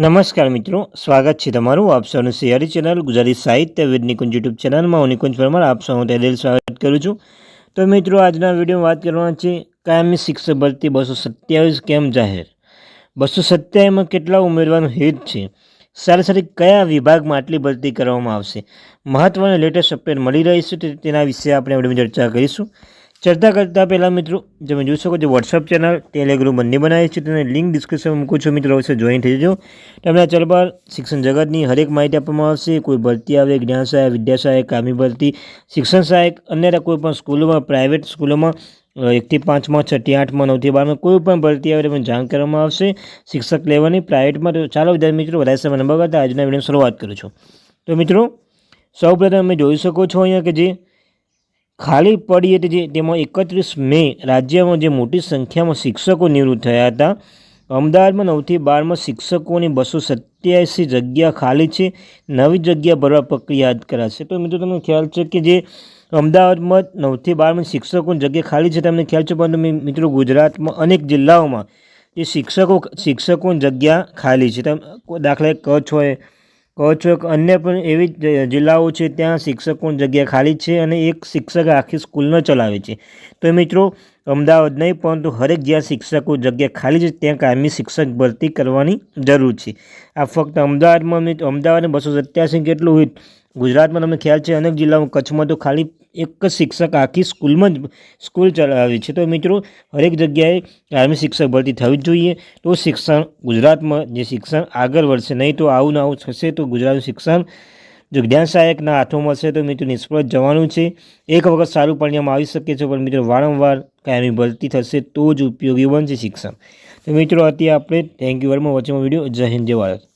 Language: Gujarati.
નમસ્કાર મિત્રો, સ્વાગત છે તમારું આપ સૌનું સિયારી ચેનલ, ગુજરાતી સાહિત્ય વિદ નિકુંજ યુટ્યુબ ચેનલમાં. હું નિકુંજ પરમાર, આપ સૌનું તહેદિલ સ્વાગત કરું છું. તો મિત્રો, આજના વીડિયો વાત કરવાના છે, કાયમી શિક્ષક ભરતી બસો સત્યાવીસ કેમ જાહેર? બસો સત્યાવીસમાં કેટલા ઉમેરવાનું હિત છે? સારી સારી કયા વિભાગમાં આટલી ભરતી કરવામાં આવશે? મહત્ત્વની લેટેસ્ટ અપડેટ મળી રહી છે તેના વિશે આપણે વિડીયોમાં ચર્ચા કરીશું. ચર્ચા કરતાં પહેલાં મિત્રો, તમે જોઈ શકો છો વોટ્સઅપ ચેનલ ટેલિગ્રુપ બંને બનાવી છે. તેને લિંક ડિસ્ક્રિપ્શનમાં મૂકું છું મિત્રો, અવશ્ય જોઈન થઈ જજો. તમને આ ચેનલ પર શિક્ષણ જગતની હરેક માહિતી આપવામાં આવશે. કોઈ ભરતી આવે, જ્ઞાન સહાયક, વિદ્યા સહાયક, કામી ભરતી, શિક્ષણ સહાયક અન્ય કોઈ પણ સ્કૂલોમાં પ્રાઇવેટ સ્કૂલોમાં એકથી પાંચમાં છઠ્ઠી આઠમાં નવથી બારમાં કોઈ પણ ભરતી આવે તમને જાણ કરવામાં આવશે. શિક્ષક લેવાની પ્રાઇવેટમાં તો ચાલો વિદ્યાર્થી મિત્રો, વધારે સમય નંબર કરતા આજના વીડિયો શરૂઆત કરું છું. તો મિત્રો, સૌપ્રથમ તમે જોઈ શકો છો અહીંયા કે જે ખાલી પડી હતી જે તેમાં એકત્રીસ મે રાજ્યમાં જે મોટી સંખ્યામાં શિક્ષકો નિવૃત્ત થયા હતા. અમદાવાદમાં નવથી બારમાં શિક્ષકોની બસો સત્યાસી જગ્યા ખાલી છે. નવી જગ્યા ભરવા પ્રક્રિયા હાથ કરાશે તો મિત્રો તમને ખ્યાલ છે કે જે અમદાવાદમાં નવથી બારમાં શિક્ષકોની જગ્યા ખાલી છે તમને ખ્યાલ છે, પરંતુ મિત્રો ગુજરાતમાં અનેક જિલ્લાઓમાં જે શિક્ષકો, શિક્ષકોની જગ્યા ખાલી છે. દાખલા કચ્છ હોય કચ્છ છો કે અન્ય પણ એવી જિલ્લાઓ છે ત્યાં શિક્ષકોની જગ્યા ખાલી છે અને એક શિક્ષક આખી સ્કૂલનો ચલાવે છે. તો મિત્રો, અમદાવાદ નહીં, પરંતુ હરેક જ્યાં શિક્ષકો જગ્યા ખાલી છે, ત્યાં કાયમી શિક્ષક ભરતી કરવાની જરૂર છે. આ ફક્ત અમદાવાદમાં અમદાવાદ અમદાવાદને બસો સત્યાસી કેટલું હોય, ગુજરાતમાં તમને ખ્યાલ છે, અનેક જિલ્લાઓ કચ્છમાં તો ખાલી એક જ શિક્ષક આખી સ્કૂલમાં જ, સ્કૂલ ચલાવે છે. તો મિત્રો, હરેક જગ્યાએ આર્મી શિક્ષક ભરતી થવી જ જોઈએ. તો શિક્ષણ ગુજરાતમાં, જે શિક્ષણ આગળ વધશે, નહીં તો આવું ને આવું થશે, તો ગુજરાતનું શિક્ષણ જો જ્ઞાન સહાયકના હાથોમાં હશે તો મિત્રો નિષ્ફળ જવાનું છે. એક વખત સારું પરિણામ આવી શકે છે, પણ મિત્રો વારંવાર કાયમી ભરતી થશે, તો જ ઉપયોગી બનશે શિક્ષણ. તો મિત્રો, અત્યારે આપણે thank you very much watching video Jai Hind, Jai Bharat.